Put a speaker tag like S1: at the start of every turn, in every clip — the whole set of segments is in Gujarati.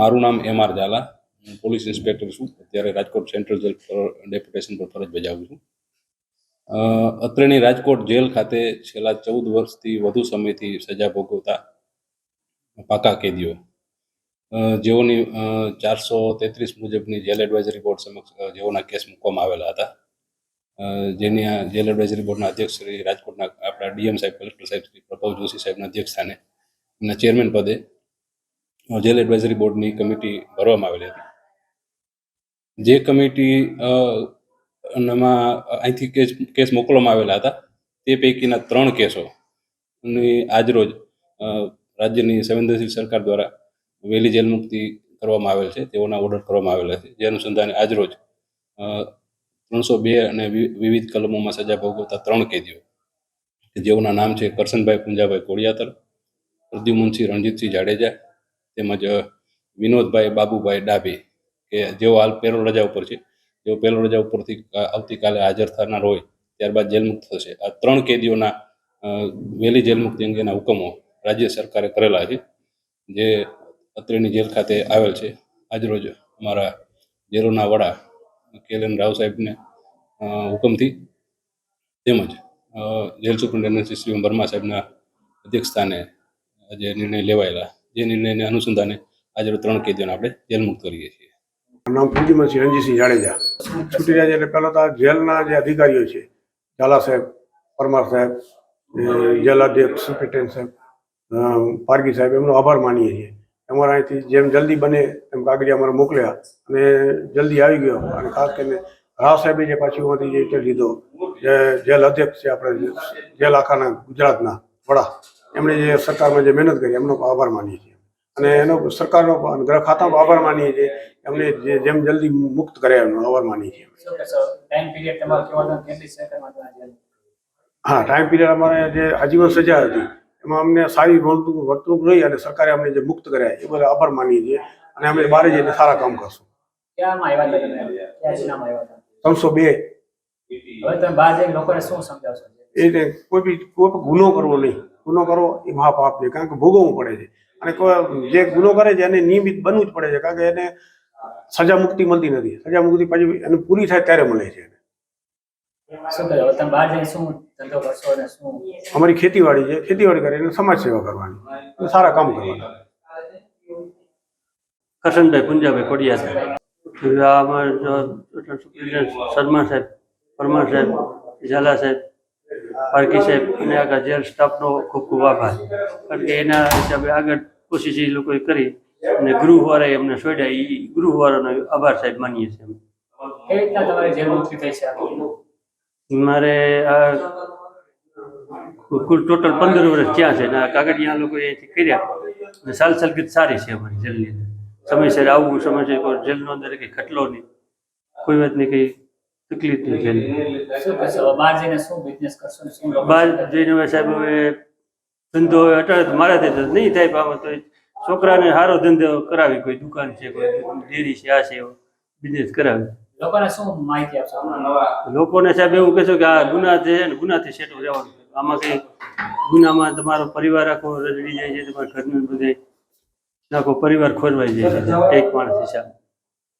S1: મારું નામ એમ આર ઝાલા. હું પોલીસ ઇન્સ્પેક્ટર છું. અત્યારે રાજકોટ સેન્ટ્રલ જેલ પર ડેપ્યુટેશન પર ફરજ બજાવું છું. અત્રેની રાજકોટ જેલ ખાતે છેલ્લા ચૌદ વર્ષથી વધુ સમયથી સજા ભોગવતા પાકા કેદીઓ. જેઓની ચારસો તેત્રીસ મુજબની જેલ એડવાઇઝરી બોર્ડ સમક્ષ જેઓના કેસ મૂકવામાં આવેલા હતા. જેની આ જેલ એડવાઇઝરી બોર્ડના અધ્યક્ષ શ્રી રાજકોટના આપણા ડીએમ સાહેબ, કલેક્ટર સાહેબ શ્રી પ્રભવ જોશી સાહેબના અધ્યક્ષ સ્થાને એમના ચેરમેન પદે જેલ એડવાઇઝરી બોર્ડની કમિટી ભરવામાં આવેલી હતી. જે કમિટી નામાં અહીંથી કેસ કેસ મોકલવામાં આવેલા હતા. તે પૈકીના ત્રણ કેસોની આજરોજ રાજ્યની સંવેદનશીલ સરકાર દ્વારા વહેલી જેલ મુક્તિ કરવામાં આવેલ છે. તેઓના ઓર્ડર કરવામાં આવેલા છે. જે અનુસંધાને આજરોજ ત્રણસો બે અને વિવિધ કલમોમાં સજા ભોગવતા ત્રણ કેદીઓ. જેઓના નામ છે કરશનભાઈ પુંજાભાઈ કોળિયાતર, પ્રદ્યુમનસિંહ રણજીતસિંહ જાડેજા તેમજ વિનોદભાઈ બાબુભાઈ ડાભી, કે જેઓ હાલ પેરોલ રજા ઉપર છે. જેઓ પેરોલ રજા ઉપરથી આવતીકાલે હાજર થનાર હોય, ત્યારબાદ જેલમુક્ત થશે. આ ત્રણ કેદીઓના વહેલી જેલમુક્તિ અંગેના હુકમો રાજ્ય સરકારે કરેલા છે, જે અત્રેની જેલ ખાતે આવેલ છે. આજરોજ અમારા જેલોના વડા કેલન રાવ સાહેબને હુકમથી તેમજ જેલ સુપ્રિન્ટેન્ડન્ટ શ્રી વર્મા સાહેબના અધ્યક્ષસ્થાને આજે નિર્ણય લેવાયેલા જે નિર્ણયને અનુસંધાને આજે ત્રણ કેદીઓને આપણે જેલ મુક્ત કરીએ છીએ.
S2: નામ પૂજ્યમસિંહ રણજીતસિંહ જાડેજા. છૂટી જાય છે એટલે પહેલાં તો જેલના જે અધિકારીઓ છે, ઝાલા સાહેબ, પરમાર સાહેબ જેલ અધ્યક્ષ, સુપ્રિન્ટેન્ડન્ટ સાહેબ પારગી સાહેબ, એમનો આભાર માનીએ છીએ. અમારા અહીંથી જેમ જલ્દી બને એમ કાગળિયા અમારે મોકલ્યા અને જલ્દી આવી ગયો. અને ખાસ કરીને રાવ સાહેબે જે પાછું એમાંથી જે લીધો, જે જેલ અધ્યક્ષ છે આપણે જેલ આખાના ગુજરાતના વડા. એમણે જે સરકારમાં જે મહેનત કરી એમનો આભાર માનીએ છીએ. અને એનો સરકારનો ગ્રહ ખાતાનો આભાર માનીએ છીએ. એમને જે જેમ જલ્દી મુક્ત કર્યા એમનો આભાર માનીએ છીએ. હા ટાઈમ પીરિયડ અમારે જે આજીવન સજા હતી એમાં અમને સારી વર્તણૂક રહી અને સરકારે અમને જે મુક્ત કર્યા એ બધા આભાર માનીએ છીએ. અને અમે બહાર જઈને સારા કામ કરશું. ત્રણસો બે.
S3: હવે તમે બહાર જઈને લોકોને શું સમજાવશો?
S2: એ કોઈ બી કોઈ ગુનો કરવો નહીં. ગુનો કરવો એ મહાપાપ છે. કારણ કે ભોગવવું પડે છે. અને જે ગુનો કરે છે એને નિયમિત બનવું જ પડે છે. કારણ કે એને સજા મુક્તિ મળતી નથી. સજા મુક્તિ પછી એને પૂરી થાય ત્યારે મળે છે અમારી ખેતીવાડી છે. ખેતીવાડી કરીને સમાજ સેવા કરવાની. સારા કામ કરવાના.
S4: કરશનભાઈ પુંજાભાઈ કોડિયા સાહેબ શર્મા સાહેબ પરમાર સાહેબ ઝાલા સાહેબ. પારકી સાહેબ અને આખા જેલ સ્ટાફનો ખૂબ ખૂબ આભાર. કારણ કે એના હિસાબે આગળ કોશિશ એ લોકોએ કરી અને ગૃહવાળાએ અમને છોડ્યા. એ ગૃહવાળાનો આભાર સાહેબ માનીએ છીએ અમે? મારે આ કુલ ટોટલ પંદર વર્ષ થયા છે અને આ કાગળિયા લોકો એથી કર્યા. અને સાલ સલગત સારી છે અમારી જેલની અંદર. સમયસર આવવું સમયસર જેલનો અંદર કંઈ ખટલો નહીં. કોઈ વાત નહીં કંઈ
S3: તકલીફ થઈ હવે બહાર જઈને શું બિઝનેસ કરશો ને
S4: બહાર જઈને હવે સાહેબ હવે ધંધો હવે અટાણે તો મારાથી તો નહીં થાય તો છોકરાને સારો ધંધો કરાવી કોઈ દુકાન છે કોઈ ડેરી છે આ છે બિઝનેસ કરાવી.
S3: લોકોને શું માહિતી આપશો?
S4: લોકોને સાહેબ એવું કહેશો કે આ ગુના છે ને ગુનાથી સેટું રહેવાનું આમાં કંઈ ગુનામાં તમારો પરિવાર આખો રજડી જાય છે તમારા ઘરનું બધે આખો પરિવાર ખોરવાઈ જાય છે. એક માણસ હિસાબ.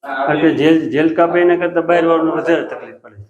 S4: કારણ કે જેલ જેલ કાપે એના કરતાં બહાર વાળું વધારે તકલીફ પડે છે.